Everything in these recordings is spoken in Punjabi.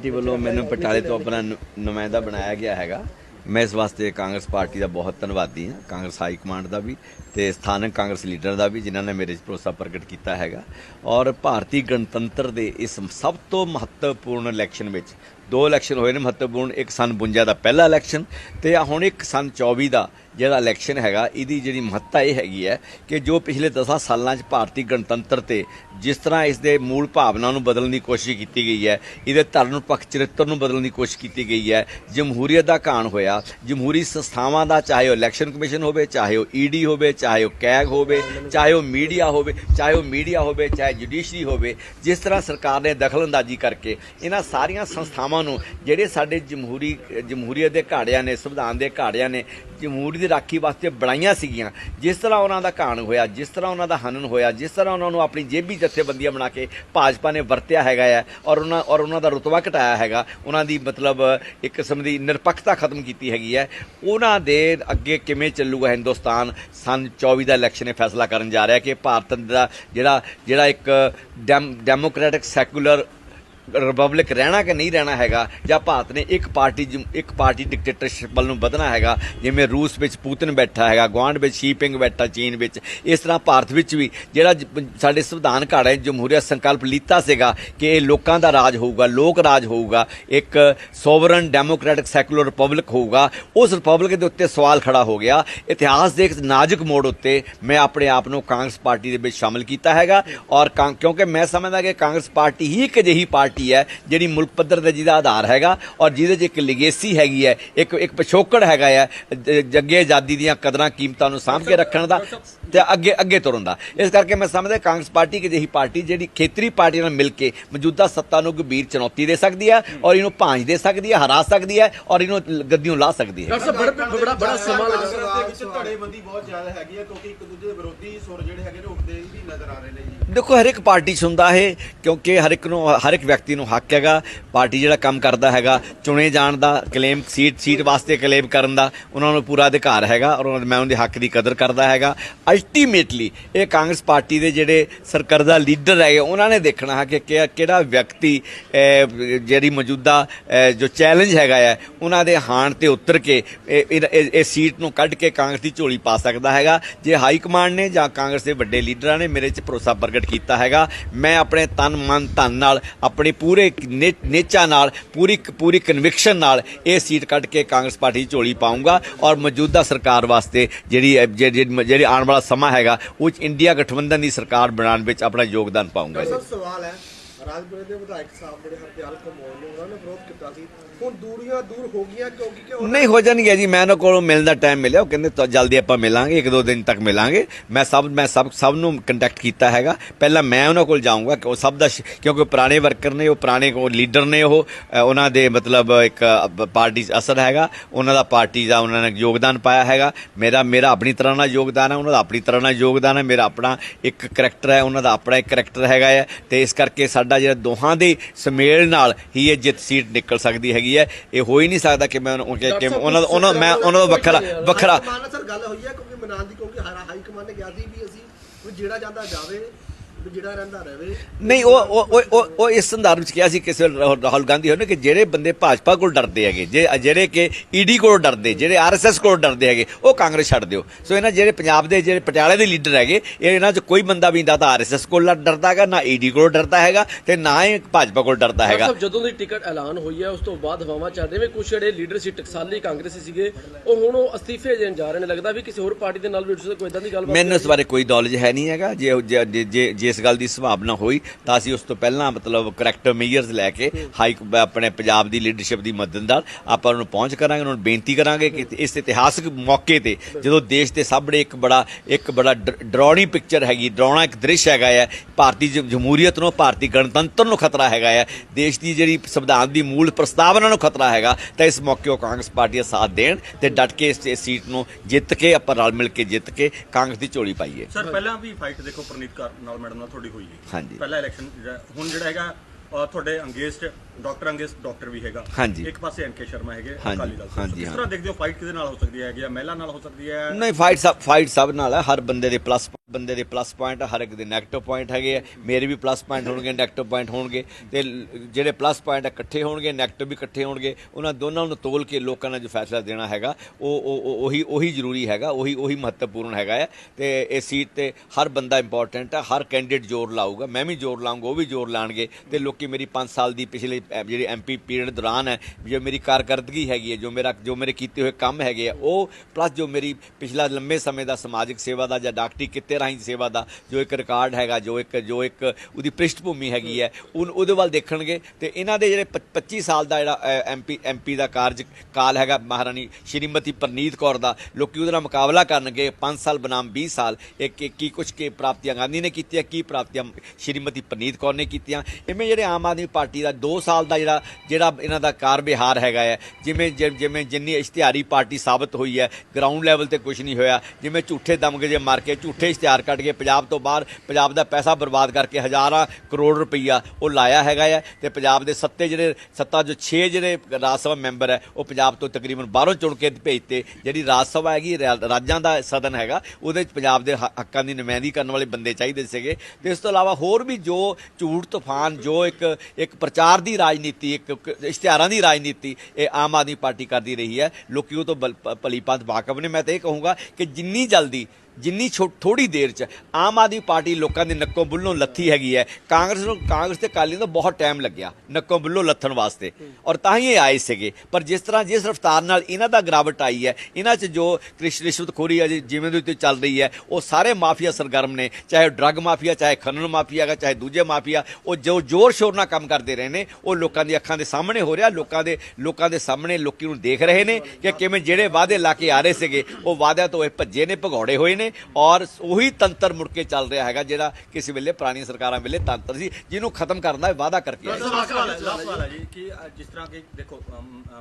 ਪਾਰਟੀ ਵੱਲੋਂ ਮੈਨੂੰ ਪਟਿਆਲੇ ਤੋਂ ਆਪਣਾ ਨੁਮਾਇੰਦਾ ਬਣਾਇਆ ਗਿਆ ਹੈਗਾ। ਮੈਂ ਇਸ ਵਾਸਤੇ ਕਾਂਗਰਸ ਪਾਰਟੀ ਦਾ ਬਹੁਤ ਧੰਨਵਾਦੀ ਹਾਂ, ਕਾਂਗਰਸ ਹਾਈ ਕਮਾਂਡ ਦਾ ਵੀ ਤੇ ਸਥਾਨਕ ਕਾਂਗਰਸ ਲੀਡਰ ਦਾ ਵੀ, ਜਿਨ੍ਹਾਂ ਨੇ ਮੇਰੇ 'ਚ ਭਰੋਸਾ ਪ੍ਰਗਟ ਕੀਤਾ ਹੈਗਾ। ਔਰ ਭਾਰਤੀ ਗਣਤੰਤਰ ਦੇ ਇਸ ਸਭ ਤੋਂ ਮਹੱਤਵਪੂਰਨ ਇਲੈਕਸ਼ਨ ਵਿੱਚ ਦੋ ਇਲੈਕਸ਼ਨ ਹੋਏ ਨੇ ਮਹੱਤਵਪੂਰਨ, ਇੱਕ ਸਨ 52 ਦਾ ਪਹਿਲਾ ਇਲੈਕਸ਼ਨ ਤੇ ਹੁਣ ਇੱਕ ਸਨ 24 ਦਾ। ਜਿਹੜਾ ਇਲੈਕਸ਼ਨ ਹੈਗਾ, ਇਹਦੀ ਜਿਹੜੀ ਮਹੱਤਤਾ ਇਹ ਹੈਗੀ ਹੈ ਕਿ ਜੋ ਪਿਛਲੇ 10 ਸਾਲਾਂ 'ਚ ਭਾਰਤੀ ਗਣਤੰਤਰ ਤੇ ਜਿਸ ਤਰ੍ਹਾਂ ਇਸ ਦੇ ਮੂਲ ਭਾਵਨਾ ਨੂੰ ਬਦਲਣ ਦੀ ਕੋਸ਼ਿਸ਼ ਕੀਤੀ ਗਈ ਹੈ, ਇਹਦੇ ਧਰਮ ਪੱਖ ਚਰਿੱਤਰ ਨੂੰ ਬਦਲਣ ਦੀ ਕੋਸ਼ਿਸ਼ ਕੀਤੀ ਗਈ ਹੈ, ਜਮਹੂਰੀਅਤ ਦਾ ਕਾਣ ਹੋਇਆ, ਜਮਹੂਰੀ ਸੰਸਥਾਵਾਂ ਦਾ ਚਾਹੇ ਉਹ ਇਲੈਕਸ਼ਨ ਕਮਿਸ਼ਨ ਹੋਵੇ, ਚਾਹੇ ਉਹ ਈਡੀ ਹੋਵੇ, ਚਾਹੇ ਉਹ ਕੈਗ ਹੋਵੇ, ਚਾਹੇ ਉਹ ਮੀਡੀਆ ਹੋਵੇ, ਚਾਹੇ ਉਹ ਮੀਡੀਆ ਹੋਵੇ, ਚਾਹੇ ਜੁਡੀਸ਼ਰੀ ਹੋਵੇ, ਜਿਸ ਤਰ੍ਹਾਂ ਸਰਕਾਰ ਨੇ ਦਖਲਅੰਦਾਜ਼ੀ ਕਰਕੇ, ਇਹਨਾਂ ਸਾਰੀਆਂ ਸੰਸਥਾਵਾਂ ਨੂੰ, ਜਿਹੜੇ ਸਾਡੇ ਜਮਹੂਰੀ, ਜਮਹੂਰੀਅਤ ਦੇ ਘਾੜਿਆਂ ਨੇ, ਸੰਵਿਧਾਨ ਦੇ ਘਾੜਿਆਂ ਨੇ, ਜਮਹੂਰੀ ਦੀ ਰਾਖੀ ਵਾਸਤੇ ਬਣਾਈਆਂ ਸੀਗੀਆਂ। ਜਿਸ ਤਰ੍ਹਾਂ ਉਹਨਾਂ ਦਾ ਘਾਣ ਹੋਇਆ, ਜਿਸ ਤਰ੍ਹਾਂ ਉਹਨਾਂ ਦਾ ਹਨਨ ਹੋਇਆ, ਜਿਸ ਤਰ੍ਹਾਂ ਉਹਨਾਂ ਨੂੰ ਆਪਣੀ ਜੇਬੀ ਜਥੇਬੰਦੀਆਂ ਬਣਾ ਕੇ ਭਾਜਪਾ ਨੇ ਵਰਤਿਆ ਹੈਗਾ ਹੈ ਔਰ ਉਹਨਾਂ ਔਰ ਉਹਨਾਂ ਦਾ ਰੁਤਬਾ ਘਟਾਇਆ ਹੈਗਾ। ਉਹਨਾਂ ਦੀ ਮਤਲਬ ਇੱਕ ਕਿਸਮ ਦੀ ਨਿਰਪੱਖਤਾ ਖਤਮ ਕੀਤੀ ਹੈਗੀ ਹੈ। ਉਹਨਾਂ ਦੇ ਅੱਗੇ ਕਿਵੇਂ ਚੱਲੂਗਾ ਹਿੰਦੁਸਤਾਨ? ਸਨ 24 ਦਾ ਇਲੈਕਸ਼ਨ ਇਹ ਫੈਸਲਾ ਕਰਨ ਜਾ ਰਿਹਾ ਕਿ ਭਾਰਤ ਦਾ ਜਿਹੜਾ ਜਿਹੜਾ ਇੱਕ ਡੈਮ- ਡੈਮੋਕ੍ਰੈਟਿਕ ਸੈਕੂਲਰ ਰਿਪਬਲਿਕ ਰਹਿਣਾ ਕਿ ਨਹੀਂ ਰਹਿਣਾ ਹੈਗਾ ਜਾਂ ਭਾਰਤ ਨੇ ਇੱਕ ਪਾਰਟੀ ਜਮ- ਇੱਕ ਪਾਰਟੀ ਡਿਕਟੇਟਰਸ਼ਿਪ ਵੱਲ ਨੂੰ ਵਧਣਾ ਹੈਗਾ, ਜਿਵੇਂ ਰੂਸ ਵਿੱਚ ਪੂਤਨ ਬੈਠਾ ਹੈਗਾ, ਗੁਆਂਢ ਵਿੱਚ ਸ਼ੀਪਿੰਗ ਬੈਠਾ, ਚੀਨ ਵਿੱਚ, ਇਸ ਤਰ੍ਹਾਂ ਭਾਰਤ ਵਿੱਚ ਵੀ ਜਿਹੜਾ ਸਾਡੇ ਸੰਵਿਧਾਨ ਘਾੜਾ ਜਮਹੂਰੀਅਤ ਸੰਕਲਪ ਲੀਤਾ ਸੀਗਾ ਕਿ ਇਹ ਲੋਕਾਂ ਦਾ ਰਾਜ ਹੋਊਗਾ, ਲੋਕ ਰਾਜ ਹੋਊਗਾ, ਇੱਕ ਸੋਵਰਨ ਡੈਮੋਕ੍ਰੈਟਿਕ ਸੈਕੂਲਰ ਰਿਪਬਲਿਕ ਹੋਊਗਾ, ਉਸ ਰਿਪਬਲਿਕ ਦੇ ਉੱਤੇ ਸਵਾਲ ਖੜਾ ਹੋ ਗਿਆ। ਇਤਿਹਾਸ ਦੇ ਇੱਕ ਨਾਜ਼ੁਕ ਮੋੜ ਉੱਤੇ ਮੈਂ ਆਪਣੇ ਆਪ ਨੂੰ ਕਾਂਗਰਸ ਪਾਰਟੀ ਦੇ ਵਿੱਚ ਸ਼ਾਮਲ ਕੀਤਾ ਹੈਗਾ ਔਰ ਕਾਂ- ਕਿਉਂਕਿ ਮੈਂ ਸਮਝਦਾ ਕਿ ਕਾਂਗਰਸ ਪਾਰਟੀ ਹੀ ਇੱਕ ਅਜਿਹੀ ਪਾਰਟੀ ਹੈ ਜਿਹੜੀ ਮੁਲਕ ਪੱਧਰ ਤੇ ਜਿਹਦਾ ਆਧਾਰ ਹੈਗਾ ਔਰ ਜਿਹਦੇ 'ਚ ਇੱਕ ਲਿਗੇਸੀ ਹੈਗੀ ਹੈ ਇੱਕ ਇੱਕ ਪਿਛੋਕੜ ਹੈਗਾ ਹੈ ਜੱਗੇ ਆਜ਼ਾਦੀ ਦੀਆਂ ਕਦਰਾਂ ਕੀਮਤਾਂ ਨੂੰ ਸਾਂਭ ਕੇ ਰੱਖਣ ਦਾ ਤੇ ਅੱਗੇ ਅੱਗੇ ਤੁਰਨ ਦਾ। ਇਸ ਕਰਕੇ ਮੈਂ ਸਮਝਦਾ ਕਾਂਗਰਸ ਪਾਰਟੀ ਇੱਕ ਅਜਿਹੀ ਪਾਰਟੀ ਜਿਹੜੀ ਖੇਤਰੀ ਪਾਰਟੀਆਂ ਨਾਲ ਮਿਲ ਕੇ ਮੌਜੂਦਾ ਸੱਤਾ ਨੂੰ ਗੰਭੀਰ ਚੁਣੌਤੀ ਦੇ ਸਕਦੀ ਹੈ ਔਰ ਇਹਨੂੰ ਭਾਂਜ ਦੇ ਸਕਦੀ ਹੈ ਹਰਾ ਸਕਦੀ ਹੈ ਔਰ ਇਹਨੂੰ ਗੱਦੀੋਂ ਲਾ ਸਕਦੀ ਹੈ। ਡਾਕਟਰ ਸਾਹਿਬ ਬੜਾ ਬੜਾ ਬੜਾ ਸਮਾਂ ਲੱਗਾ। ਦੇ ਵਿੱਚ ਧੜੇਬੰਦੀ ਬਹੁਤ ਜ਼ਿਆਦਾ ਹੈਗੀ ਹੈ ਕਿਉਂਕਿ ਇੱਕ ਦੂਜੇ ਦੇ ਵਿਰੋਧੀ ਸੁਰ ਜਿਹੜੇ ਹੈਗੇ ਨੇ ਉੱਠਦੇ ਵੀ ਨਜ਼ਰ ਆ ਰਹੇ ਨੇ ਜੀ। ਦੇਖੋ ਹਰ ਇੱਕ ਪਾਰਟੀ 'ਚ ਹੁੰਦਾ ਹੈ ਕਿਉਂਕਿ ਹਰ ਇੱਕ ਨੂੰ ਹਰ ਇੱਕ ਵਿਅਕਤੀ ਨੂੰ ਹੱਕ ਹੈਗਾ, ਪਾਰਟੀ ਜਿਹੜਾ ਕੰਮ ਕਰਦਾ ਹੈਗਾ, ਚੁਣੇ ਜਾਣ ਦਾ ਕਲੇਮ ਸੀਟ ਸੀਟ ਵਾਸਤੇ ਕਲੇਮ ਕਰਨ ਦਾ, ਉਹਨਾਂ ਨੂੰ ਪੂਰਾ ਅਧਿਕਾਰ ਹੈਗਾ ਔਰ ਮੈਂ ਉਹਨਾਂ ਦੇ ਹੱਕ ਦੀ ਕਦਰ ਕਰਦਾ ਹੈਗਾ। ਅਲਟੀਮੇਟਲੀ ਇਹ ਕਾਂਗਰਸ ਪਾਰਟੀ ਦੇ ਜਿਹੜੇ ਸਰਕਰਦਾ ਲੀਡਰ ਹੈਗੇ, ਉਹਨਾਂ ਨੇ ਦੇਖਣਾ ਹੈ ਕਿ ਕਿਹੜਾ ਵਿਅਕਤੀ ਜਿਹੜੀ ਮੌਜੂਦਾ ਜੋ ਚੈਲੰਜ ਹੈਗਾ ਹੈ, ਉਹਨਾਂ ਦੇ ਹਾਣ ਤੇ ਉਤਰ ਕੇ ਇਹ ਇਹ ਸੀਟ ਨੂੰ ਕੱਢ ਕੇ ਕਾਂਗਰਸ ਦੀ ਝੋਲੀ ਪਾ ਸਕਦਾ ਹੈਗਾ। ਜੇ ਹਾਈ ਕਮਾਂਡ ਨੇ ਜਾਂ ਕਾਂਗਰਸ ਦੇ ਵੱਡੇ ਲੀਡਰਾਂ ਨੇ, ਮੇਰੇ 'ਚ ਭਰੋਸਾ ਪ੍ਰਗਟ ਕੀਤਾ ਹੈਗਾ। ਮੈਂ ਆਪਣੇ ਤਨ ਮਨ ਧਨ ਨਾਲ, ਆਪਣੀ ਪੂਰੇ ਨੇਚਾ ਨਾਲ, ਪੂਰੀ ਪੂਰੀ ਕਨਵਿਕਸ਼ਨ ਨਾਲ ਇਹ ਸੀਟ ਕੱਢ ਕੇ ਕਾਂਗਰਸ ਪਾਰਟੀ ਝੋਲੀ ਪਾਉਂਗਾ ਔਰ ਮੌਜੂਦਾ ਸਰਕਾਰ ਵਾਸਤੇ ਜਿਹੜੀ ਜਿਹੜੀ ਆਉਣ ਵਾਲਾ ਸਮਾਂ ਹੈਗਾ, ਉਹ 'ਚ ਇੰਡੀਆ ਗਠਬੰਧਨ ਦੀ ਸਰਕਾਰ ਬਣਾਉਣ ਵਿੱਚ ਆਪਣਾ ਯੋਗਦਾਨ ਪਾਉਂਗਾ ਜੀ। ਸਵਾਲ ਹੈ, ਰਾਜਪੁਰੇ ਦੇ ਵਿਧਾਇਕ ਸਾਹਿਬ ਜਿਹੜੇ ਹਰਦਿਆਲ ਕਮੋਲ ਨੇ, ਉਹਨਾਂ ਨੇ ਵਿਰੋਧ ਕੀਤਾ ਸੀ। ਹੁਣ ਦੂਰੀਆਂ ਦੂਰ ਹੋ ਗਈਆਂ ਕਿਉਂਕਿ ਕਿ ਨਹੀਂ ਹੋ ਜਾਣਗੇ ਜੀ। ਮੈਂ ਉਹਨਾਂ ਕੋਲੋਂ ਮਿਲਣ ਦਾ ਟਾਈਮ ਮਿਲਿਆ। ਉਹ ਕਹਿੰਦੇ ਤਾਂ ਜਲਦੀ ਆਪਾਂ ਮਿਲਾਂਗੇ ਇੱਕ ਦੋ ਦਿਨ ਤੱਕ ਮਿਲਾਂਗੇ। ਮੈਂ ਸਭ ਮੈਂ ਸਭ ਸਭ ਨੂੰ ਕੰਟੈਕਟ ਕੀਤਾ ਹੈਗਾ। ਪਹਿਲਾਂ ਮੈਂ ਉਹਨਾਂ ਕੋਲ ਜਾਊਂਗਾ ਕਿ ਉਹ ਸਭ ਦਾ ਸ਼- ਕਿਉਂਕਿ ਉਹ ਪੁਰਾਣੇ ਵਰਕਰ ਨੇ ਉਹ ਪੁਰਾਣੇ ਕੋ ਲੀਡਰ ਨੇ ਉਹ ਅ, ਉਹਨਾਂ ਦੇ ਮਤਲਬ ਇੱਕ ਅ, ਪਾਰਟੀ 'ਚ ਅਸਰ ਹੈਗਾ। ਉਹਨਾਂ ਦਾ ਪਾਰਟੀ ਦਾ ਉਹਨਾਂ ਨੇ ਯੋਗਦਾਨ ਪਾਇਆ ਹੈਗਾ। ਮੇਰਾ ਮੇਰਾ ਆਪਣੀ ਤਰ੍ਹਾਂ ਨਾਲ ਯੋਗਦਾਨ ਹੈ ਉਹਨਾਂ ਦਾ ਆਪਣੀ ਤਰ੍ਹਾਂ ਨਾਲ ਯੋਗਦਾਨ ਹੈ। ਮੇਰਾ ਆਪਣਾ ਇੱਕ ਕਰੈਕਟਰ ਹੈ ਉਹਨਾਂ ਦਾ ਆਪਣਾ ਇੱਕ ਕਰੈਕਟਰ ਹੈਗਾ ਹੈ। ਤੇ ਇਸ ਕਰਕੇ ਸਾਡਾ ਜਿਹੜਾ ਦੋਹਾਂ ਦੇ ਸੁਮੇਲ ਨਾਲ ਹੀ ਇਹ ਜਿੱਤ ਸੀਟ ਨਿਕਲ ਸਕਦੀ ਹੈਗੀ। ਹੈ ਇਹ ਹੋ ਹੀ ਨਹੀਂ ਸਕਦਾ ਕਿ ਮੈਂ ਉਹਨਾਂ- ਕਿ- ਉਹਨਾਂ ਮੈਂ ਉਹਨਾਂ ਦਾ ਵੱਖਰਾ ਵੱਖਰਾ ਸਰ ਗੱਲ ਹੋਈ ਹੈ ਕਿਉਂਕਿ ਮਨਾਨ ਦੀ ਕਿਉਂਕਿ ਹਾਈ ਕਮਾਂਡ ਨੇ ਕਿਹਾ ਸੀ ਵੀ ਅਸੀਂ ਜਿਹੜਾ ਜਾਂਦਾ ਜਾਵੇ ਜਿਹੜਾ ਰਹਿੰਦਾ ਰਹੇ। ਨਹੀਂ ਉਹ ਉਹ ਉਹ- ਇਸ ਸੰਦਰਭ ਚ ਕਿਹਾ ਸੀ ਕਿਸੇ ਰਾਹੁਲ ਗਾਂਧੀ ਹੋਣੇ ਕਿ ਜਿਹੜੇ ਬੰਦੇ ਭਾਜਪਾ ਕੋਲ ਡਰਦੇ ਹੈਗੇ ਜੇ ਜਿਹੜੇ ਕਿ ਈਡੀ ਕੋਲ ਡਰਦੇ ਜਿਹੜੇ ਆਰਐਸਐਸ ਕੋਲ ਡਰਦੇ ਹੈਗੇ ਉਹ ਕਾਂਗਰਸ ਛੱਡ ਦਿਓ। ਸੋ ਇਹਨਾਂ ਜਿਹੜੇ ਪੰਜਾਬ ਦੇ ਜਿਹੜੇ ਪਟਿਆਲੇ ਦੇ ਲੀਡਰ ਹੈਗੇ ਇਹ ਇਹਨਾਂ ਚ ਕੋਈ ਬੰਦਾ ਵੀ ਨਾ ਤਾਂ ਆਰਐਸਐਸ ਕੋਲ ਡਰਦਾ ਹੈਗਾ ਨਾ ਈਡੀ ਕੋਲ ਡਰਦਾ ਹੈਗਾ ਤੇ ਨਾ ਹੀ ਭਾਜਪਾ ਕੋਲ ਡਰਦਾ ਹੈਗਾ। ਜਦੋਂ ਦੀ ਟਿਕਟ ਐਲਾਨ ਹੋਈ ਹੈ ਉਸ ਤੋਂ ਬਾਅਦ ਹਵਾਵਾਂ ਚੱਲ ਰਹੀਆਂ ਵੀ ਕੁਝ ਜਿਹੜੇ ਲੀਡਰ ਸੀ ਟਕਸਾਲੀ ਕਾਂਗਰਸੀ ਸੀਗੇ ਉਹ ਹੁਣ ਉਹ ਅਸਤੀਫੇ ਦੇਣ ਜਾ ਰਹੇ ਨੇ। ਲੱਗਦਾ ਵੀ ਕਿਸੇ ਹੋਰ ਪਾਰਟੀ ਦੇ ਨਾਲ ਵੀ ਉਸ ਕੋਈ ਇਦਾਂ ਦੀ ਗੱਲਬਾਤ ਮੈਨੂੰ ਇਸ ਬਾਰੇ ਕੋਈ ਨੌਲੇਜ ਹੈ ਨਹੀਂ ਹੈਗਾ ਜੇ- ਜੇ ਇਸ ਗੱਲ ਦੀ ਸੰਭਾਵਨਾ ਹੋਈ ਤਾਂ ਅਸੀਂ ਉਸ ਤੋਂ ਪਹਿਲਾਂ ਮਤਲਬ ਕਰੈਕਟਰ ਮੇਜਰਸ ਲੈ ਕੇ ਹਾਈ ਆਪਣੇ ਪੰਜਾਬ ਦੀ ਲੀਡਰਸ਼ਿਪ ਦੀ ਮਦਦ ਨਾਲ ਆਪਾਂ ਉਹਨਾਂ ਨੂੰ ਪਹੁੰਚ ਕਰਾਂਗੇ ਉਹਨਾਂ ਨੂੰ ਬੇਨਤੀ ਕਰਾਂਗੇ ਕਿ ਇਸ ਇਤਿਹਾਸਕ ਮੌਕੇ ਤੇ ਜਦੋਂ ਦੇਸ਼ ਦੇ ਸਾਹਮਣੇ ਇੱਕ ਬੜਾ ਇੱਕ ਬੜਾ ਡਰਾਉਣੀ ਪਿਕਚਰ ਹੈਗੀ ਡਰਾਉਣਾ ਇੱਕ ਦ੍ਰਿਸ਼ ਹੈਗਾ ਹੈ ਭਾਰਤੀ ਜਮਹੂਰੀਅਤ ਨੂੰ ਭਾਰਤੀ ਗਣਤੰਤਰ ਨੂੰ ਖਤਰਾ ਹੈਗਾ ਹੈ ਦੇਸ਼ ਦੀ ਜਿਹੜੀ ਸੰਵਿਧਾਨ ਦੀ ਮੂਲ ਪ੍ਰਸਤਾਵਨਾ ਨੂੰ ਖਤਰਾ ਹੈਗਾ ਤਾਂ ਇਸ ਮੌਕੇ ਉਹ ਕਾਂਗਰਸ ਪਾਰਟੀ ਦਾ ਸਾਥ ਦੇਣ ਤੇ ਡਟ ਕੇ ਇਸ ਇਸ ਸੀਟ ਨੂੰ ਜਿੱਤ ਕੇ ਆਪਾਂ ਰਲ ਮਿਲ ਕੇ ਜਿੱਤ ਕੇ ਕਾਂਗਰਸ ਦੀ ਝੋਲੀ ਪਾਈਏ। ਸਰ ਪਹਿਲਾਂ ਵੀ ਫਾਈਟ ਦੇਖੋ ਪ੍ਰਨੀਤ ਕੌਰ ਨਾਲ ਮੈਡਮ ਨਾਲ ਤੁਹਾਡੀ ਹੋਈ ਹੈ ਹਾਂਜੀ। ਪਹਿਲਾ ਇਲੈਕਸ਼ਨ ਜਿਹੜਾ ਹੁਣ ਜਿਹੜਾ ਹੈਗਾ ਅਹ, ਤੁਹਾਡੇ ਅੰਗੇਜਡ ਡਾਕਟਰ ਅੰਗੇਸ ਡਾਕਟਰ ਵੀ ਹੈਗਾ। ਹਾਂਜੀ। ਇੱਕ ਪਾਸੇ ਐਨਕੇ ਸ਼ਰਮਾ ਹੈਗੇ ਅਕਾਲੀ ਦਲ ਤੋਂ। ਸੋ ਹਾਂਜੀ, ਕਿਸ ਹਾਂ। ਦੇਖਦੇ ਹੋ ਫਾਈਟ ਕਿਹਦੇ ਨਾਲ ਹੋ ਸਕਦੀ ਹੈ? ਜਾਂ ਮਹਿਲਾ ਨਾਲ ਹੋ ਸਕਦੀ ਹੈ? ਨਹੀਂ ਫਾਈਟ ਸਭ ਫਾਈਟ ਸਭ ਨਾਲ ਹੈ। ਹਰ ਬੰਦੇ ਦੇ ਪਲੱਸ ਬੰਦੇ ਦੇ ਪਲੱਸ ਪੁਆਇੰਟ ਹਰ ਇੱਕ ਦੇ 네ਗੇਟਿਵ ਪੁਆਇੰਟ ਹੈਗੇ ਆ। ਮੇਰੇ ਵੀ ਪਲੱਸ ਪੁਆਇੰਟ ਹੋਣਗੇ 네ਗੇਟਿਵ ਪੁਆਇੰਟ ਹੋਣਗੇ। ਤੇ ਜਿਹੜੇ ਪਲੱਸ ਪੁਆਇੰਟ ਇਕੱਠੇ ਹੋਣਗੇ 네ਗੇਟਿਵ ਵੀ ਇਕੱਠੇ ਹੋਣਗੇ। ਉਹਨਾਂ ਦੋਨਾਂ ਨੂੰ ਤੋਲ ਕੇ ਲੋਕਾਂ ਨਾਲ ਜੋ ਫੈਸਲਾ ਦੇਣਾ ਹੈਗਾ ਉਹ ਉਹ- ਉਹ- ਉਹੀ ਉਹੀ ਜ਼ਰੂਰੀ ਹੈਗਾ ਉਹੀ ਉਹੀ ਮਹੱਤਵਪੂਰਨ ਹੈਗਾ ਹੈ ਤੇ ਇਸ ਸੀਟ ਤੇ ਹਰ ਬੰਦਾ ਇੰਪੋਰਟੈਂਟ ਹੈ ਹਰ ਕੈਂਡੀਡੇਟ ਜ਼ੋਰ ਲਾਊਗਾ। ਮੈਂ ਵੀ ਜ਼ੋਰ ਲਾਊਂਗਾ ਉਹ ਵੀ ਜ਼ੋਰ ਲਾਣਗੇ। ਤੇ ਲੋਕੀ ਮੇਰੀ 5 ਸਾਲ ਦੀ ਪਿਛਲੇ ਜਿਹੜੀ ਐਮਪੀ ਪੀਰੀਅਡ ਦੌਰਾਨ ਹੈ ਜੋ ਮੇਰੀ ਕਾਰਗਰਦਗੀ ਹੈਗੀ ਹੈ ਜੋ ਮੇਰਾ, ਜੋ ਮੇਰੇ ਕੀਤੇ ਹੋਏ ਕੰਮ ਹੈਗੇ ਆ ਉਹ ਪਲੱਸ ਜੋ ਮੇਰੀ ਪਿਛਲਾ ਲੰਮੇ ਸਮੇਂ ਦਾ ਸਮਾਜਿਕ ਸੇਵਾ ਦਾ ਜਾਂ ਡਾਕਟਰੀ ਕਿੱਤੇ ਰਾਹੀਂ ਸੇਵਾ ਦਾ ਜੋ ਇੱਕ ਰਿਕਾਰਡ ਹੈਗਾ, ਜੋ ਇੱਕ ਜੋ ਇੱਕ ਉਹਦੀ ਭੂਮੀ ਹੈਗੀ ਹੈ ਉਨ- ਉਹਦੇ ਵੱਲ ਦੇਖਣਗੇ। ਤੇ ਇਹਨਾਂ ਦੇ ਜਿਹੜੇ ਪੱਚ- 25 ਸਾਲ ਦਾ ਜਿਹੜਾ ਐਮਪੀ ਐਮਪੀ ਦਾ ਕਾਰਜ ਕਾਲ ਹੈਗਾ ਮਹਾਰਾਣੀ ਸ਼੍ਰੀਮਤੀ ਪਰਨੀਤ ਕੌਰ ਦਾ, ਲੋਕੀ ਉਹਦੇ ਨਾਲ ਮੁਕਾਬਲਾ ਕਰਨਗੇ 5 ਸਾਲ ਬਨਾਮ 20 ਸਾਲ, ਇੱਕ ਇੱਕ, ਕੀ ਕੁਝ ਕੇ ਪ੍ਰਾਪਤੀਆਂ ਗਾਂਧੀ ਨੇ ਕੀਤੀਆਂ, ਕੀ ਪ੍ਰਾਪਤੀਆਂ ਸ਼੍ਰੀਮਤੀ ਪਰਨੀਤ ਕੌਰ ਨੇ ਕੀਤੀਆਂ। ਇਵੇਂ ਜਿਹੜੇ ਆਮ ਆਦਮੀ ਪਾਰਟੀ ਦਾ 2 ਸਾਲ ਦਾ ਜਿਹੜਾ ਜਿਹੜਾ ਇਹਨਾਂ ਦਾ ਕਾਰ ਵਿਹਾਰ ਹੈਗਾ ਹੈ, ਜਿਵੇਂ ਜਿ- ਜਿਵੇਂ ਜਿੰਨੀ ਇਸ਼ਤਿਹਾਰੀ ਪਾਰਟੀ ਸਾਬਤ ਹੋਈ ਹੈ ਗਰਾਊਂਡ ਲੈਵਲ ਤੇ ਕੁਝ ਨਹੀਂ ਹੋਇਆ, ਜਿਵੇਂ ਝੂਠੇ ਦਮਗੇ ਮਾਰ ਕੇ, ਝੂਠੇ ਇਸ਼ਤਿਹਾਰ ਕੱਢ ਕੇ ਪੰਜਾਬ ਤੋਂ ਬਾਹਰ, ਪੰਜਾਬ ਦਾ ਪੈਸਾ ਬਰਬਾਦ ਕਰਕੇ ਹਜ਼ਾਰਾਂ ਕਰੋੜ ਰੁਪਈਆ ਉਹ ਲਾਇਆ ਹੈਗਾ ਹੈ ਤੇ ਪੰਜਾਬ ਦੇ ਸੱਤੇ ਜਿਹੜੇ, ਸੱਤਾ ਜੋ 6 ਜਿਹੜੇ ਰਾਜ ਸਭਾ ਮੈਂਬਰ ਹੈ, ਉਹ ਪੰਜਾਬ ਤੋਂ ਤਕਰੀਬਨ ਬਾਹਰੋਂ ਚੁਣ ਕੇ ਭੇਜਤੇ, ਜਿਹੜੀ ਰਾਜ ਸਭਾ ਹੈਗੀ ਰਾਜਾਂ ਦਾ ਸਦਨ ਹੈਗਾ, ਉਹਦੇ ਵਿੱਚ ਪੰਜਾਬ ਦੇ ਹੱਕਾਂ ਦੀ ਨੁਮਾਇੰਦਗੀ ਕਰਨ ਵਾਲੇ ਬੰਦੇ ਚਾਹੀਦੇ ਸੀਗੇ। ਤੇ ਇਸ ਤੋਂ ਇਲਾਵਾ ਹੋਰ ਵੀ ਜੋ ਝੂਠ, ਤੂਫਾਨ, ਜੋ ਇੱਕ ਇੱਕ ਪ੍ਰਚਾਰ ਦੀ ਰਾਜਨੀਤੀ, ਇੱਕ ਇਸ਼ਤਿਹਾਰਾਂ ਦੀ ਰਾਜਨੀਤੀ ਇਹ ਆਮ ਆਦਮੀ ਪਾਰਟੀ ਕਰਦੀ ਰਹੀ ਹੈ। ਲੋਕੀ ਉਹ ਤੋਂ ਬਲ- ਪ- ਭਲੀ ਭਾਂਤ ਵਾਕਫ ਨੇ। ਮੈਂ ਤਾਂ ਇਹ ਕਹੂੰਗਾ ਕਿ ਜਿੰਨੀ ਜਲਦੀ ਜਿੰਨੀ ਥੋੜੀ ਦੇਰ ਚ ਆਮ ਆਦਮੀ ਪਾਰਟੀ ਲੋਕਾਂ ਦੇ ਨੱਕੋਂ ਬੁੱਲੋਂ ਲੱਥੀ ਹੈਗੀ ਹੈ। ਕਾਂਗਰਸ ਨੂੰ ਕਾਂਗਰਸ ਤੇ ਕਾਲੀ ਨੂੰ ਬਹੁਤ ਟਾਈਮ ਲੱਗਿਆ ਨੱਕੋਂ ਬੁੱਲੋਂ ਲੱਥਣ ਵਾਸਤੇ। ਔਰ ਤਾਂ ਹੀ ਇਹ ਆਏ ਸੀਗੇ। ਪਰ ਜਿਸ ਤਰ੍ਹਾਂ ਜਿਸ ਰਫਤਾਰ ਨਾਲ ਇਹਨਾਂ ਦਾ ਗਰਾਵਟ ਆਈ ਹੈ, ਇਹਨਾਂ 'ਚ ਜੋ ਕ੍ਰਿਸ਼ਨ ਰਿਸ਼ਵਤਖੋਰੀ ਅਜੇ ਜਿਵੇਂ ਦੇ ਉੱਤੇ ਚੱਲ ਰਹੀ ਹੈ, ਉਹ ਸਾਰੇ ਮਾਫੀਆ ਸਰਗਰਮ ਨੇ, ਚਾਹੇ ਡਰੱਗ ਮਾਫੀਆ, ਚਾਹੇ ਖਨਨ ਮਾਫੀਆ ਹੈਗਾ, ਚਾਹੇ ਦੂਜੇ ਮਾਫੀਆ, ਉਹ ਜੋ ਜ਼ੋਰ ਸ਼ੋਰ ਨਾਲ ਕੰਮ ਕਰਦੇ ਰਹੇ ਨੇ, ਉਹ ਲੋਕਾਂ ਦੀ ਅੱਖਾਂ ਦੇ ਸਾਹਮਣੇ ਹੋ ਰਿਹਾ, ਲੋਕਾਂ ਦੇ ਲੋਕਾਂ ਦੇ ਸਾਹਮਣੇ ਲੋਕੀ ਨੂੰ ਦੇਖ ਰਹੇ ਨੇ ਕਿ ਕਿਵੇਂ ਜਿਹੜੇ ਵਾਅਦੇ ਲਾ ਕੇ ਆ ਰਹੇ ਸੀਗੇ, ਉਹ ਵਾਅਦਿਆਂ ਤੋਂ ਇਹ ਭੱਜੇ ਨੇ, ਭਗੌੜੇ ਹੋਏ ਨੇ। ਔਰ ਉਹੀ ਤੰਤਰ ਮੁੜ ਕੇ ਚੱਲ ਰਿਹਾ ਹੈਗਾ ਜਿਹੜਾ ਕਿਸੇ ਵੇਲੇ ਪੁਰਾਣੀਆਂ ਸਰਕਾਰਾਂ ਵੇਲੇ ਤੰਤਰ ਸੀ ਜਿਹਨੂੰ ਖਤਮ ਕਰਨ ਦਾ ਵਾਅਦਾ ਕਰਕੇ ਸਵਾਲ ਹੈ ਜੀ ਕਿ ਜਿਸ ਤਰ੍ਹਾਂ ਕਿ ਦੇਖੋ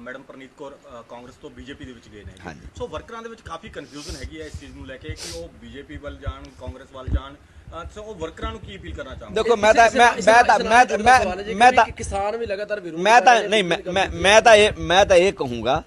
ਮੈਡਮ ਪ੍ਰਨੀਤ ਕੌਰ ਕਾਂਗਰਸ ਤੋਂ ਬੀਜੇਪੀ ਦੇ ਵਿੱਚ ਗਏ ਨੇ। ਹਾਂਜੀ। ਸੋ ਵਰਕਰਾਂ ਦੇ ਵਿੱਚ ਕਾਫੀ ਕਨਫਿਊਜ਼ਨ ਹੈਗੀ ਹੈ ਇਸ ਚੀਜ਼ ਨੂੰ ਲੈ ਕੇ ਕਿ ਉਹ ਬੀਜੇਪੀ ਵੱਲ ਜਾਣ ਕਾਂਗਰਸ ਵੱਲ ਜਾਣ। ਅ, ਸੋ ਉਹ ਵਰਕਰਾਂ ਨੂੰ ਕੀ ਅਪੀਲ ਕਰਨਾ ਚਾਹੁੰਦੇ ਦੇਖੋ ਮੈਂ ਤਾਂ ਮੈਂ ਮੈਂ ਤਾਂ ਮੈਂ ਤਾਂ- ਮੈਂ ਮੈਂ ਤਾਂ ਕਿਸਾਨ ਵੀ ਲਗਾਤਾਰ ਵਿਰੋਧ ਮੈਂ ਤਾਂ ਨੇ, ਨਹੀਂ ਮੈਂ ਮੈਂ ਤਾਂ ਇਹ ਮੈਂ ਤਾਂ ਇਹ ਕਹੂੰਗਾ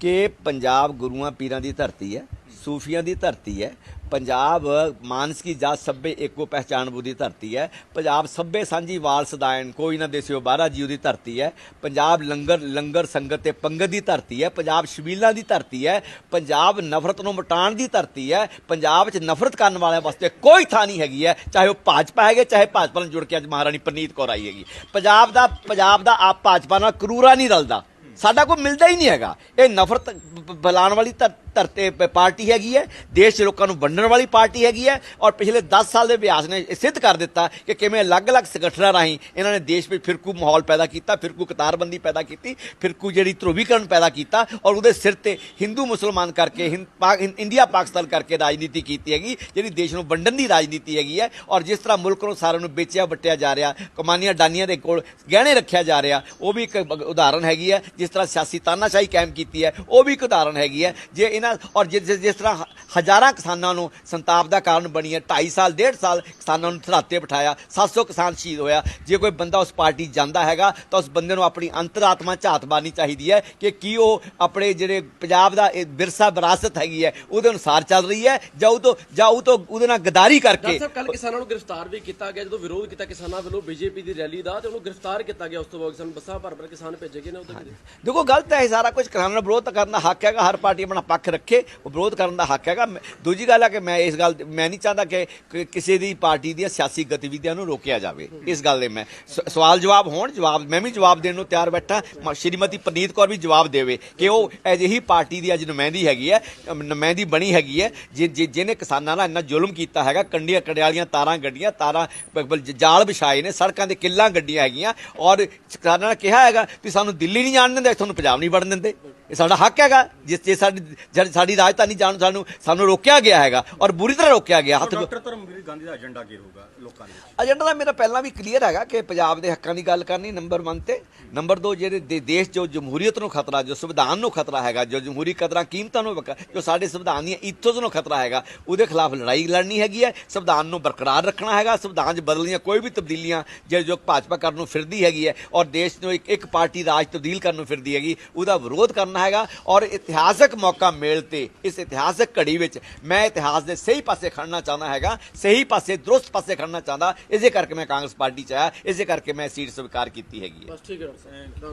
ਕਿ ਪੰਜਾਬ ਗੁਰੂਆਂ ਪੀਰਾਂ ਦੀ ਧਰਤੀ ਹੈ ਸੂਫੀਆਂ ਦੀ ਧਰਤੀ ਹੈ ਪੰਜਾਬ ਮਾਨਸ ਕੀ ਜਾਤ ਸਭੇ ਇੱਕੋ ਪਹਿਚਾਨ ਬੁੱਧੀ ਧਰਤੀ ਹੈ। ਪੰਜਾਬ ਸਭੇ ਸਾਂਝੀ ਵਾਲ ਸਦਾਇਨ ਕੋਈ ਨਾ ਦੇਸਿਓ ਬਾਰਾ ਜੀਉ ਦੀ ਧਰਤੀ ਹੈ। ਪੰਜਾਬ ਲੰਗਰ ਲੰਗਰ ਸੰਗਤ ਤੇ ਪੰਗਤ ਦੀ ਧਰਤੀ ਹੈ। ਪੰਜਾਬ ਸ਼ਬੀਲਾਂ ਦੀ ਧਰਤੀ ਹੈ। ਪੰਜਾਬ ਨਫ਼ਰਤ ਨੂੰ ਮਿਟਾਉਣ ਦੀ ਧਰਤੀ ਹੈ। ਪੰਜਾਬ 'ਚ ਨਫ਼ਰਤ ਕਰਨ ਵਾਲਿਆਂ ਵਾਸਤੇ ਕੋਈ ਥਾਂ ਨਹੀਂ ਹੈਗੀ ਹੈ। ਚਾਹੇ ਉਹ ਭਾਜਪਾ ਹੈਗੇ, ਚਾਹੇ ਭਾਜਪਾ ਨਾਲ ਜੁੜ ਕੇ ਅੱਜ ਮਹਾਰਾਣੀ ਪ੍ਰਨੀਤ ਕੌਰ ਆਈ ਹੈਗੀ। ਪੰਜਾਬ ਦਾ ਪੰਜਾਬ ਦਾ ਆਪ ਭਾਜਪਾ ਨਾਲ ਕਰੂਰਾ ਨਹੀਂ ਰਲਦਾ। ਸਾਡਾ ਕੋਈ ਮਿਲਦਾ ਹੀ ਨਹੀਂ ਹੈਗਾ। ਇਹ ਨਫ਼ਰਤ ਫੈਲਾਉਣ ਵਾਲੀ ਧਰ- ਧਰਤੇ ਪਾਰਟੀ ਹੈਗੀ ਹੈ, ਦੇਸ਼ ਦੇ ਲੋਕਾਂ ਨੂੰ ਵੰਡਣ ਵਾਲੀ ਪਾਰਟੀ ਹੈਗੀ ਹੈ ਔਰ ਪਿਛਲੇ 10 ਸਾਲ ਦੇ ਅਭਿਆਸ ਨੇ ਇਹ ਸਿੱਧ ਕਰ ਦਿੱਤਾ ਕਿ ਕਿਵੇਂ ਅਲੱਗ-ਅਲੱਗ ਸੰਗਠਨਾਂ ਰਾਹੀਂ ਇਹਨਾਂ ਨੇ ਦੇਸ਼ ਵਿੱਚ ਫਿਰਕੂ ਮਾਹੌਲ ਪੈਦਾ ਕੀਤਾ, ਫਿਰਕੂ ਕਤਾਰਬੰਦੀ ਪੈਦਾ ਕੀਤੀ, ਫਿਰਕੂ ਜਿਹੜੀ ਧਰੁਵੀਕਰਨ ਪੈਦਾ ਕੀਤਾ ਔਰ ਉਹਦੇ ਸਿਰ ਤੇ ਹਿੰਦੂ ਮੁਸਲਮਾਨ ਕਰਕੇ ਹਿੰਦ ਪਾਕ ਇੰਡੀਆ ਪਾਕਿਸਤਾਨ ਕਰਕੇ ਰਾਜਨੀਤੀ ਕੀਤੀ ਹੈਗੀ, ਜਿਹੜੀ ਦੇਸ਼ ਨੂੰ ਵੰਡਣ ਦੀ ਰਾਜਨੀਤੀ ਹੈਗੀ ਹੈ ਔਰ ਜਿਸ ਤਰ੍ਹਾਂ ਮੁਲਕ ਨੂੰ ਸਾਰਿਆਂ ਨੂੰ ਵੇਚਿਆ ਵਟਿਆ ਜਾ ਰਿਹਾ, ਕਮਾਨੀਆਂ ਡਾਨੀਆਂ ਦੇ ਕੋਲ ਗਹਿਣੇ ਰੱਖਿਆ ਜਾ ਰਿਹਾ, ਉਹ ਵੀ ਇੱਕ ਉਦਾਹਰਨ ਹੈਗੀ ਹੈ, ਜਿਸ ਤਰ੍ਹਾਂ ਸਿਆਸੀ ਤਾਨਾਸ਼ਾਹੀ ਕਾਇਮ ਕੀਤੀ ਹੈ, ਉਹ ਵੀ ਇੱਕ ਉਦਾਹਰਨ ਹੈਗੀ ਹੈ, ਜੇ ਇਹਨਾਂ ਔਰ ਜਿਸ ਜਿਸ- ਤਰ੍ਹਾਂ ਹਜ਼ਾਰਾਂ ਕਿਸਾਨਾਂ ਨੂੰ ਸੰਤਾਪ ਦਾ ਕਾਰਨ ਬਣੀ ਹੈ 2.5 ਸਾਲ 1.5 ਸਾਲ ਕਿਸਾਨਾਂ ਨੂੰ ਧਰਾਤੇ ਬਿਠਾਇਆ 700 ਕਿਸਾਨ ਸ਼ਹੀਦ ਹੋਇਆ। ਜੇ ਕੋਈ ਬੰਦਾ ਉਸ ਪਾਰਟੀ ਜਾਂਦਾ ਹੈਗਾ ਤਾਂ ਉਸ ਬੰਦੇ ਨੂੰ ਆਪਣੀ ਅੰਤਰਾਤਮਾ ਝਾਤ ਮਾਰਨੀ ਚਾਹੀਦੀ ਹੈ ਕਿ ਕੀ ਉਹ ਆਪਣੇ ਜਿਹੜੇ ਪੰਜਾਬ ਦਾ ਇਹ ਵਿਰਸਾ ਵਿਰਾਸਤ ਹੈਗੀ ਹੈ ਉਹਦੇ ਅਨੁਸਾਰ ਚੱਲ ਰਹੀ ਹੈ ਜਾਂ ਉਹ ਤੋਂ ਜਾਂ ਉਹ ਤੋਂ ਉਹਦੇ ਨਾਲ ਗਦਾਰੀ ਕਰਕੇ ਸਾਹਿਬ ਕੱਲ ਕਿਸਾਨਾਂ ਨੂੰ ਗ੍ਰਿਫਤਾਰ ਵੀ ਕੀਤਾ ਗਿਆ ਜਦੋਂ ਵਿਰੋਧ ਕੀਤਾ ਕਿਸਾਨਾਂ ਵੱਲੋਂ ਬੀਜੇਪੀ ਦੀ ਰੈਲੀ ਦਾ ਤੇ ਉਹਨੂੰ ਗ੍ਰਿਫਤਾਰ ਕੀਤਾ ਗਿਆ ਉਸ ਤੋਂ ਬਾਅਦ ਕਿਸਾਨ ਬੱਸਾਂ ਭਰ ਭਰ ਕਿਸਾਨ ਭੇਜੇ ਗਏ ਨੇ ਉਹਦੇ ਦੇਖੋ ਗਲਤ ਹੈ ਸਾਰਾ ਕੁਝ। ਕਿਸਾਨਾਂ ਦਾ ਵਿਰੋਧ ਕਰਨ ਹੱਕ ਹੈਗਾ ਹਰ ਪਾਰਟੀ ਆਪਣਾ ਪੱਖ ਰੱਖੇ ਵਿਰੋਧ ਕਰਨ ਦਾ ਹੱਕ ਹੈਗਾ। ਮੈਂ- ਦੂਜੀ ਗੱਲ ਹੈ ਕਿ ਮੈਂ ਇਸ ਗੱਲ ਮੈਂ ਨਹੀਂ ਚਾਹੁੰਦਾ ਕਿ ਕਿਸੇ ਦੀ ਪਾਰਟੀ ਦੀਆਂ ਸਿਆਸੀ ਗਤੀਵਿਧੀਆਂ ਨੂੰ ਰੋਕਿਆ ਜਾਵੇ। ਇਸ ਗੱਲ ਦੇ ਮੈਂ ਸ- ਸਵਾਲ ਜਵਾਬ ਹੋਣ, ਜਵਾਬ ਮੈਂ ਵੀ ਜਵਾਬ ਦੇਣ ਨੂੰ ਤਿਆਰ ਬੈਠਾ। ਸ਼੍ਰੀਮਤੀ ਪ੍ਰਨੀਤ ਕੌਰ ਵੀ ਜਵਾਬ ਦੇਵੇ ਕਿ ਉਹ ਅਜਿਹੀ ਪਾਰਟੀ ਦੀ ਅੱਜ ਨੁਮਾਇੰਦੀ ਹੈਗੀ ਹੈ ਨੁਮਾਇੰਦੀ ਬਣੀ ਹੈਗੀ ਹੈ, ਜਿ- ਜਿ- ਜਿਹਨੇ ਕਿਸਾਨਾਂ ਨਾਲ ਇੰਨਾ ਜ਼ੁਲਮ ਕੀਤਾ ਹੈਗਾ, ਕੰਡੀਆਂ ਕੜਿਆਲੀਆਂ ਤਾਰਾਂ ਗੱਡੀਆਂ, ਤਾਰਾਂ ਜਾਲ ਵਿਛਾਏ ਨੇ, ਸੜਕਾਂ ਤੇ ਕਿੱਲਾਂ ਗੱਡੀਆਂ ਹੈਗੀਆਂ, ਔਰ ਕਿਸਾਨਾਂ ਨੇ ਕਿਹਾ ਹੈਗਾ ਕਿ ਸਾਨੂੰ ਦਿੱਲੀ ਨਹੀਂ ਜਾਣ ਦਿੰਦੇ ਤੁਹਾਨੂੰ ਪੰਜਾਬ ਨਹੀਂ ਵੜਨ ਦਿੰਦੇ। ਇਹ ਸਾਡਾ ਹੱਕ ਹੈਗਾ। ਜਿਸ ਜੇ ਸਾਡੀ ਸਾਡੀ ਰਾਜਧਾਨੀ ਜਾਣ ਸਾਨੂੰ ਸਾਨੂੰ ਰੋਕਿਆ ਗਿਆ ਹੈਗਾ ਔਰ ਬੁਰੀ ਤਰ੍ਹਾਂ ਰੋਕਿਆ ਗਿਆ ਹੱਥ ਡਾਕਟਰ ਧਰਮਵੀਰ ਗਾਂਧੀ ਦਾ ਏਜੰਡਾ ਕੀ ਰਹੂਗਾ ਲੋਕਾਂ ਦੇ ਵਿੱਚ? ਏਜੰਡਾ ਤਾਂ ਮੇਰਾ ਪਹਿਲਾਂ ਵੀ ਕਲੀਅਰ ਹੈਗਾ ਕਿ ਪੰਜਾਬ ਦੇ ਹੱਕਾਂ ਦੀ ਗੱਲ ਕਰਨੀ ਨੰਬਰ 1 ਤੇ। ਨੰਬਰ 2 ਜਿਹੜੇ ਦੇਸ਼ ਜੋ ਜਮਹੂਰੀਅਤ ਨੂੰ ਖਤਰਾ ਜੋ ਸੰਵਿਧਾਨ ਨੂੰ ਖਤਰਾ ਹੈਗਾ ਜੋ ਜਮਹੂਰੀ ਕਦਰਾਂ ਕੀਮਤਾਂ ਨੂੰ ਜੋ ਸਾਡੇ ਸੰਵਿਧਾਨ ਦੀਆਂ ਈਥੋਸ ਨੂੰ ਖਤਰਾ ਹੈਗਾ ਉਹਦੇ ਖਿਲਾਫ ਲੜਾਈ ਲੜਨੀ ਹੈਗੀ ਹੈ। ਸੰਵਿਧਾਨ ਨੂੰ ਬਰਕਰਾਰ ਰੱਖਣਾ ਹੈਗਾ। ਸੰਵਿਧਾਨ 'ਚ ਬਦਲੀਆਂ ਕੋਈ ਵੀ ਤਬਦੀਲੀਆਂ ਜਿਹੜੇ ਜੋ ਭਾਜਪਾ ਕਰਨ ਨੂੰ ਫਿਰਦੀ ਹੈਗੀ ਹੈ ਔਰ ਦੇਸ਼ ਨੂੰ ਇੱਕ ਇੱਕ ਪਾਰਟੀ ਰਾਜ ਤਬਦੀਲ ਕਰਨ ਨੂੰ ਫਿਰਦੀ ਹੈਗੀ ਉਹਦਾ ਵਿਰੋਧ ਕਰਨਾ ਹੈਗਾ ਔਰ ਇਤਿਹਾਸਕ ਮੌਕਾ ਮਿਲ ਤੇ ਇਸ ਇਤਿਹਾਸਕ ਘੜੀ ਵਿੱਚ ਮੈਂ ਇਤਿਹਾਸ ਦੇ ਸਹੀ ਪਾਸੇ ਖੜਨਾ ਚਾਹੁੰਦਾ ਹੈਗਾ, ਸਹੀ ਪਾਸੇ, ਦਰੁਸਤ ਪਾਸੇ ਖੜਨਾ ਚਾਹੁੰਦਾ, ਇਸੇ ਕਰਕੇ ਮੈਂ ਕਾਂਗਰਸ ਪਾਰਟੀ ਚ ਆਇਆ, ਇਸੇ ਕਰਕੇ ਮੈਂ ਸੀਟ ਸਵੀਕਾਰ ਕੀਤੀ ਹੈਗੀ ਹੈ। ਬਸ ਠੀਕ ਹੈ।